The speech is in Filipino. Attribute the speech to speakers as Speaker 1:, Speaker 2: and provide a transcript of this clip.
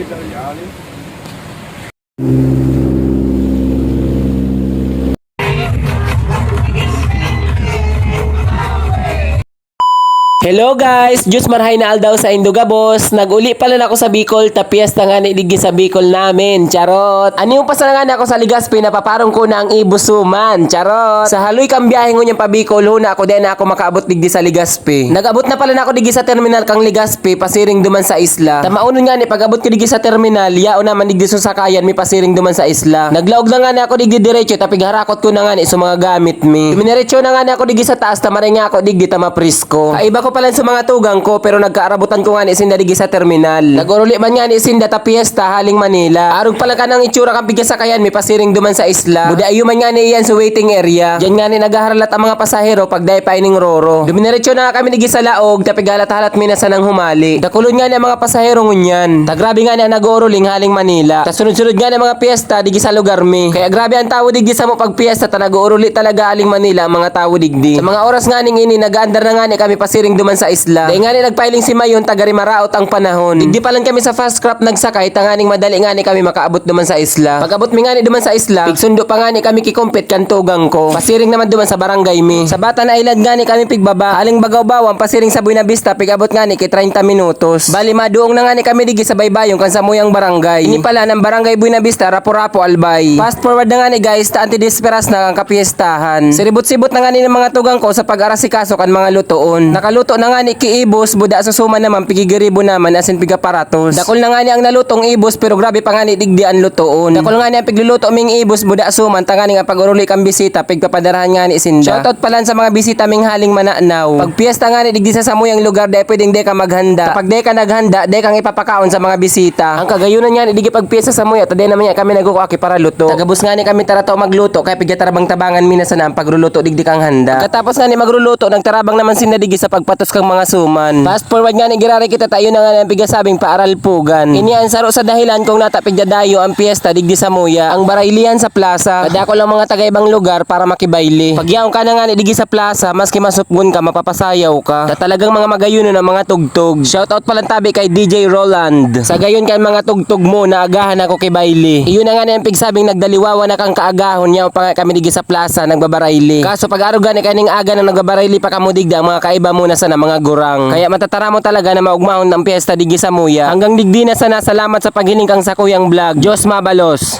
Speaker 1: italiani
Speaker 2: Hello guys, Diyos marhay na aldaw sa Induga boss. Nag-uli pala na ako sa Bicol, tapias na nga nailigin sa Bicol namin. Charot. Ano yung pasana nga na ako sa Ligaspi na paparong ko na ang ibusuman. Charot. Sa haloy kang biyahe ngunyan pa Bicol, huna ako din na ako makaabot digdi sa Ligaspi. Nag-abot na pala na ako digdi sa terminal kang Ligaspi, pasiring duman sa isla. Tamaunon nga ni pag-abot ko digdi sa terminal, yao naman digdi sa sakayan, mi pasiring duman sa isla. Naglaog na nga na ako digdi diretso, tapig harakot ko na nga ni mga gamit mi. Dumiretso na nga na ako digdi sa taas, tamaray nga ako digdi tama prisko. Kaiba ko pala sa mga tugang ko, pero nagkaarabutan ko nga ni Sinda digdi sa terminal. Nag-uruli man nga ni Sinda ta piyesta haling Manila. Arog pala ka ng itsura kang bigas sakayan, mi pasiring duman sa isla. Buda ayuman nga ni iyan sa waiting area. Diyan nga ni nagaharalat ang mga pasahero pag day pa ining roro. Dumiretso na kami digdi sa laog, tapig halat-halat minasa ng humali. Dakulon nga ni ang mga pasahero ngunyan. Tagrabe nga ni ang nag-uuruling haling Manila. Ta sunod-sunod nga ni ang mga piyesta digdi sa lugar mi. Kaya grabe ang tao digdi sa mo pag piyesta ta nag-uuruli talaga haling Manila ang mga tao digdi. Sa mga oras nga ning ini nag-aandar na nga ni kami pasiring duman sa isla. Dahil nga ni nagpiling si Mayon tagari maraot ang panahon. Digdi pa lang kami sa fast crop nagsakay tanganing madali nga ni kami makaabot duman sa isla. Pag-abot mi nga ni duman sa isla, pigsundo pa nga ni kami kikumpit kan tugang ko. Pasiring naman duman sa barangay mi. Sa Batan Island nga ni kami pigbaba. Aling bagaw bawang pasiring sa Buena Vista pigabot nga ni kay 30 minutos. Bali maduong na nga ni kami digi sa baybayong kan sa muyang barangay. Ini pala ng barangay Buena Vista Rapo-Rapo Albay. Fast forward na nga ni guys ta antidisperas na ang kapiestahan. Siribot-sibot na nga ni ng mga tugang ko sa pag-arasikaso kan mga lutoon. Nakaluto na nga ni kiibos buda sa suma naman pigigiribo naman asin pigaparatos. Dakol na nga ni ang nalutong ibos pero grabe pa nga ni digdi ang lutoon. Dakol nga ni ang pigluluto ming ibos buda suman tanga ni nga pag-uruli kang bisita pigpapadarahan nga ni Sinda. Shoutout pala sa mga bisita ming haling mananaw. Pag piyesta nga ni digdi sa samuyang lugar dahil pwedeng de ka maghanda. Kapag de ka naghanda, de kang ipapakaon sa mga bisita. Ang kagayunan nga ni digi pag piyesta sa muya, tade naman niya kami nagkukuaki para luto. Tagabus nga ni kami tarato magluto kaya pigyatarabang tabangan minasa na ang pagluluto digdi kang handa. Katapos nga ni magluluto, nagtarabang naman sinda digi sa pagpatos kang mga suman. Fast forward nga ni girari kita tayo na nga ng pigasabing paaral pugan. Ini ang saro sa dahilan kung natapigdadayo ang piyesta digdi sa muya. Ang baraylihan sa plaza. Kadako lang mga taga ibang lugar para makibaili. Pagyaon ka na nga ni digi sa plaza, maski masupgun ka, mapapasayaw ka. Na talagang mga magayuno ng mga tugtog. Shoutout pala tabi kay DJ Roland. Sa gayon kay mga tugtog mo na agahan ako kay Bailey. Iyon na nga ni ang pigsabing nagdaliwawa na kang kaagahon niya pa kami digi sa plaza nagbabarayli. Kaso pag aruga ni kaning aga na nagbabarayli pa kamo digda ang mga kaiba mo na sa na mga gurang. Kaya matatara mo talaga na maugmahon ng piyesta digi sa muya. Hanggang digdi na sana salamat sa paghiling kang sa kuyang vlog. Diyos mabalos.